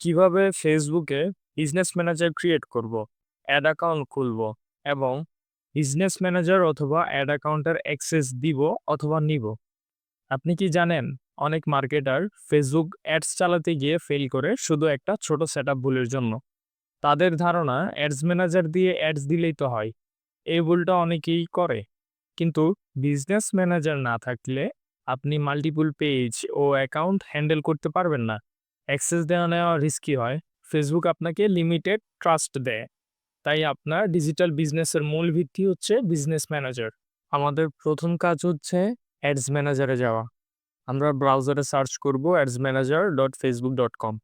কীভাবে ফেসবুকে business manager create করব, অ্যাড অ্যাকাউন্ট খুলব এবং বিজনেস ম্যানেজার অথবা অ্যাড অ্যাকাউন্টের অ্যাক্সেস দিব অথবা নিব। আপনি কি জানেন অনেক মার্কেটার ফেসবুক অ্যাডস চালাতে গিয়ে ফেল করে শুধু একটা ছোট সেটআপ ভুলের জন্য। তাদের ধারণা অ্যাডস ম্যানেজার দিয়ে অ্যাডস দিলেই তো হয়। এই ভুলটা অনেকেই করে। কিন্তু বিজনেস ম্যানেজার না থাকলে আপনি মাল্টিপুল পেজ ও অ্যাকাউন্ট হ্যান্ডেল করতে পারবেন না। অ্যাক্সেস দেওয়া নেওয়া রিস্কি হয়। ফেসবুক আপনাকে লিমিটেড ট্রাস্ট দেয়। তাই আপনার ডিজিটাল বিজনেসের মূল ভিত্তি হচ্ছে বিজনেস ম্যানেজার। আমাদের প্রথম কাজ হচ্ছে অ্যাডস ম্যানেজারে যাওয়া। আমরা ব্রাউজারে সার্চ করব ads manager dot Facebook dot com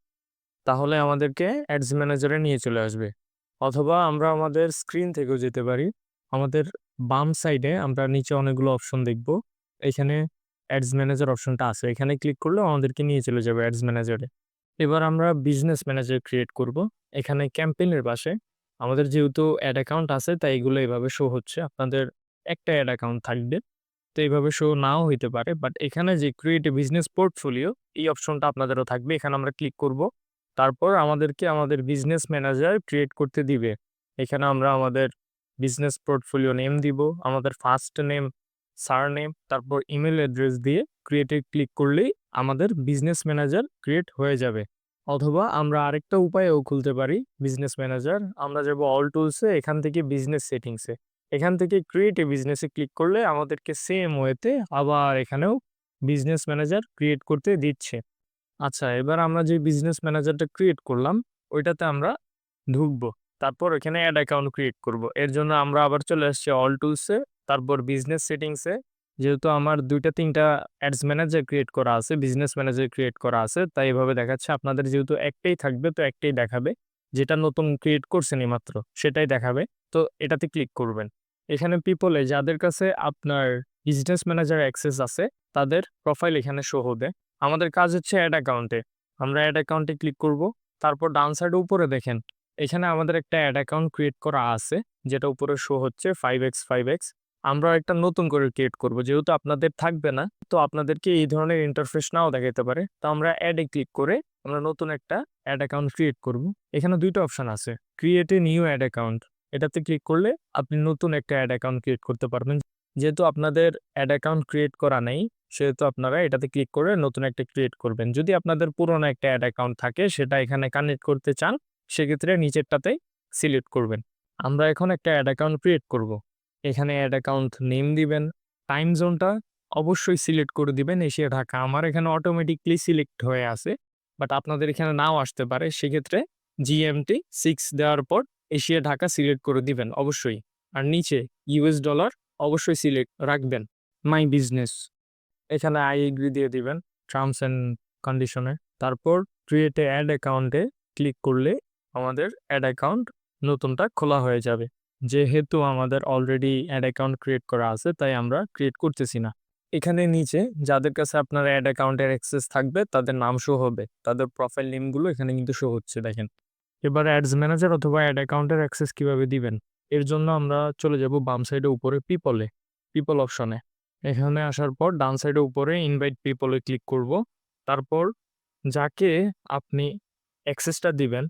তাহলে আমাদেরকে অ্যাডস ম্যানেজারে নিয়ে চলে আসবে। অথবা আমরা আমাদের স্ক্রিন থেকেও যেতে পারি। আমাদের বাম সাইডে আমরা নিচে অনেকগুলো অপশন দেখব। এখানে অ্যাডস ম্যানেজার অপশনটা আছে। এখানে ক্লিক করলে আমাদেরকে নিয়ে চলে যাবে অ্যাডস ম্যানেজারে। এবার আমরা বিজনেস ম্যানেজার ক্রিয়েট করব। এখানে ক্যাম্পেইনের পাশে আমাদের যেহেতু অ্যাড অ্যাকাউন্ট আছে তাই এগুলো এভাবে শো হচ্ছে। আপনাদের একটা অ্যাড অ্যাকাউন্ট থাকবে। তো এইভাবে শো নাও হইতে পারে। বাট এখানে যে ক্রিয়েট বিজনেস পোর্টফোলিও এই অপশনটা আপনাদেরও থাকবে। এখানে আমরা ক্লিক করব। তারপর আমাদেরকে আমাদের বিজনেস ম্যানেজার ক্রিয়েট করতে দিবে। এখানে আমরা আমাদের বিজনেস পোর্টফোলিও নেম দিব। আমাদের ফার্স্ট নেম, সার নেম তারপর ইমেল অ্যাড্রেস দিয়ে ক্রিয়েটে ক্লিক করলেই আমাদের বিজনেস ম্যানেজার ক্রিয়েট হয়ে যাবে। অথবা আমরা আরেকটা উপায়েও খুলতে পারি বিজনেস ম্যানেজার। আমরা যাব অল টুলসে এখান থেকে বিজনেস সেটিংসে। এখান থেকে ক্রিয়েট এ বিজনেসে ক্লিক করলে আমাদেরকে সেম ওয়েতে আবার এখানেও বিজনেস ম্যানেজার ক্রিয়েট করতে দিচ্ছে। আচ্ছা এবার আমরা যে বিজনেস ম্যানেজারটা ক্রিয়েট করলাম, ওইটাতে আমরা ঢুকবো। তারপর এখানে অ্যাড অ্যাকাউন্ট ক্রিয়েট করব। এর জন্য আমরা আবার চলে আসছি অল টুলসে তারপর বিজনেস সেটিংসে। যেহেতু আমার দুইটা তিনটা অ্যাডস ম্যানেজার ক্রিয়েট করা আছে, বিজনেস ম্যানেজার ক্রিয়েট করা আছে তাই এভাবে দেখাচ্ছে। আপনাদের যেহেতু একটাই থাকবে তো একটাই দেখাবে। যেটা নতুন ক্রিয়েট করছেন এইমাত্র সেটাই দেখাবে। তো এটাতে ক্লিক করবেন। এখানে পিপলে যাদের কাছে আপনার বিজনেস ম্যানেজার অ্যাক্সেস আছে তাদের প্রোফাইল এখানে শো হবে। আমাদের কাজ হচ্ছে অ্যাড অ্যাকাউন্টে। আমরা অ্যাড অ্যাকাউন্টে ক্লিক করব। তারপর ডান সাইডে উপরে দেখেন এখানে আমাদের একটা অ্যাড অ্যাকাউন্ট ক্রিয়েট করা আছে যেটা উপরে শো হচ্ছে 5x 5x আমরা একটা নতুন করে ক্রিয়েট করব। যেহেতু আপনাদের থাকবে না, তো আপনাদেরকে এই ধরনের ইন্টারফেস নাও দেখাইতে পারে। তো আমরা অ্যাড এ ক্লিক করে আমরা নতুন একটা অ্যাড অ্যাকাউন্ট ক্রিয়েট করব। এখানে ২ টা অপশন আছে। Create a new ad account এটাতে ক্লিক করলে আপনি নতুন একটা অ্যাড অ্যাকাউন্ট ক্রিয়েট করতে পারবেন। যেহেতু আপনাদের অ্যাড অ্যাকাউন্ট ক্রিয়েট করা নেই, সেহেতু আপনারা এটাতে ক্লিক করে নতুন একটা ক্রিয়েট করবেন। যদি আপনাদের পুরনো একটা অ্যাড অ্যাকাউন্ট থাকে, সেটা এখানে কানেক্ট করতে চান, সেক্ষেত্রে নিচেরটাতে সিলেক্ট করবেন। আমরা এখন একটা অ্যাড অ্যাকাউন্ট ক্রিয়েট করব। এখানে অ্যাড অ্যাকাউন্ট নেম দিবেন। টাইম জোনটা অবশ্যই সিলেক্ট করে দিবেন, এশিয়া, ঢাকা। আমার এখানে অটোমেটিকলি সিলেক্ট হয়ে আছে। বাট আপনাদের এখানে নাও আসতে পারে। সেক্ষেত্রে জিএমটি সিক্স দেওয়ার পর এশিয়া, ঢাকা সিলেক্ট করে দিবেন, অবশ্যই। আর নিচে ইউএস ডলার অবশ্যই সিলেক্ট রাখবেন। মাই বিজনেস এখানে আই এগ্রি দিয়ে দিবেন টার্মস অ্যান্ড কন্ডিশনে। তারপর ক্রিয়েট অ্যাড অ্যাকাউন্টে ক্লিক করলে আমাদের অ্যাড অ্যাকাউন্ট নতুনটা খোলা হয়ে যাবে। যেহেতু আমাদের অলরেডি অ্যাড অ্যাকাউন্ট ক্রিয়েট করা আছে তাই আমরা ক্রিয়েট করতেছি না। এখানে নিচে যাদের কাছে আপনার অ্যাড অ্যাকাউন্টের অ্যাক্সেস থাকবে তাদের নাম শো হবে। তাদের প্রোফাইল নেমগুলো এখানে কিন্তু শো হচ্ছে দেখেন। এবার অ্যাডস ম্যানেজার অথবা অ্যাড অ্যাকাউন্টের অ্যাক্সেস কীভাবে দিবেন? এর জন্য আমরা চলে যাব বাম সাইডে উপরে পিপলে, পিপল অপশনে। এখানে আসার পর ডান সাইডে উপরে ইনভাইট পিপলে ক্লিক করব। তারপর যাকে আপনি অ্যাক্সেসটা দিবেন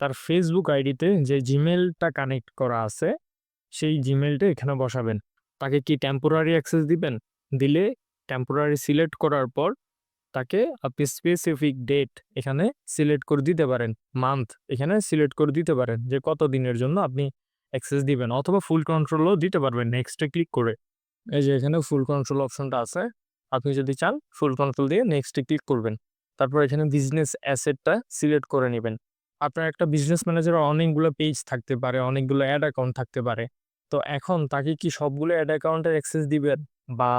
তার ফেসবুক আইডিতে যে জিমেলটা কানেক্ট করা আছে, সেই জিমেলটা এখানে বসাবেন। তাকে কি টেম্পোরারি অ্যাক্সেস দিবেন? দিলে টেম্পোরারি সিলেক্ট করার পর তাকে আপনি স্পেসিফিক ডেট এখানে সিলেক্ট করে দিতে পারেন। মান্থ এখানে সিলেক্ট করে দিতে পারেন যে কত দিনের জন্য আপনি অ্যাক্সেস দিবেন অথবা ফুল কন্ট্রোলও দিতে পারবেন নেক্সট ক্লিক করে। এই যে এখানে ফুল কন্ট্রোল অপশনটা আছে। আপনি যদি চান ফুল কন্ট্রোল দিয়ে নেক্সট ক্লিক করবেন। তারপর এখানে বিজনেস অ্যাসেটটা সিলেক্ট করে নিবেন। আপনার একটা বিজনেস ম্যানেজারের অনেকগুলো পেজ থাকতে পারে, অনেকগুলো অ্যাড অ্যাকাউন্ট থাকতে পারে। তো এখন তাকে কি সবগুলো অ্যাড অ্যাকাউন্টের অ্যাক্সেস দিবেন বা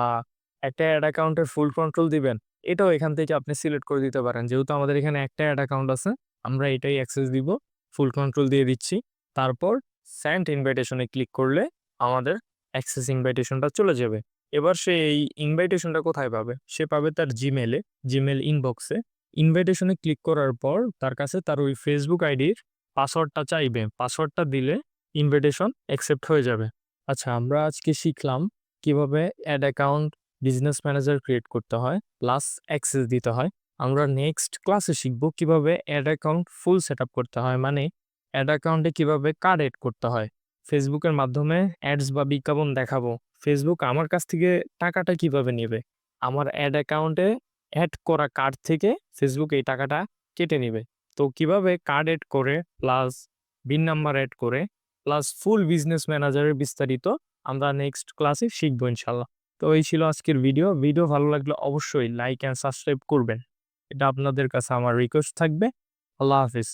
একটা অ্যাড অ্যাকাউন্টের ফুল কন্ট্রোল দিবেন? এটাও এখান থেকে আপনি সিলেক্ট করে দিতে পারেন। যেহেতু আমাদের এখানে একটা অ্যাড অ্যাকাউন্ট আছে আমরা এটাই অ্যাক্সেস দিব। ফুল কন্ট্রোল দিয়ে দিচ্ছি। তারপর সেন্ড ইনভাইটেশন ক্লিক করলে আমাদের অ্যাক্সেস ইনভাইটেশনটা চলে যাবে। এবার সে এই ইনভাইটেশনটা কোথায় পাবে? সে পাবে তার জিমেইলে, জিমেইল ইনবক্সে। ইনভাইটেশনে ক্লিক করার পর তার কাছে তার ওই ফেসবুক আইডির পাসওয়ার্ডটা চাইবে। পাসওয়ার্ডটা দিলে ইনভাইটেশন অ্যাকসেপ্ট হয়ে যাবে। আচ্ছা আমরা আজকে শিখলাম কীভাবে ad account business manager create করতে হয় প্লাস অ্যাক্সেস দিতে হয়। আমরা নেক্সট ক্লাসে শিখব কীভাবে অ্যাড অ্যাকাউন্ট ফুল সেটআপ করতে হয় মানে অ্যাড অ্যাকাউন্টে কীভাবে কার্ড এড করতে হয় ফেসবুকের মাধ্যমে অ্যাডস বা বিজ্ঞাপন দেখাবো ফেসবুক আমার কাছ থেকে টাকাটা কীভাবে নেবে আমার অ্যাড অ্যাকাউন্টে অ্যাড করা কার্ড থেকে ফেসবুক এই টাকাটা কেটে নেবে। তো কীভাবে কার্ড এড করে প্লাস বিন নাম্বার অ্যাড করে প্লাস ফুল বিজনেস ম্যানেজারের বিস্তারিত আমরা নেক্সট ক্লাসে শিখব ইনশাল্লাহ। তো এই ছিল আজকের ভিডিও ভিডিও ভালো লাগলে অবশ্যই লাইক অ্যান্ড সাবস্ক্রাইব করবেন। এটা আপনাদের কাছে আমার রিকোয়েস্ট থাকবে। আল্লাহ হাফিজ।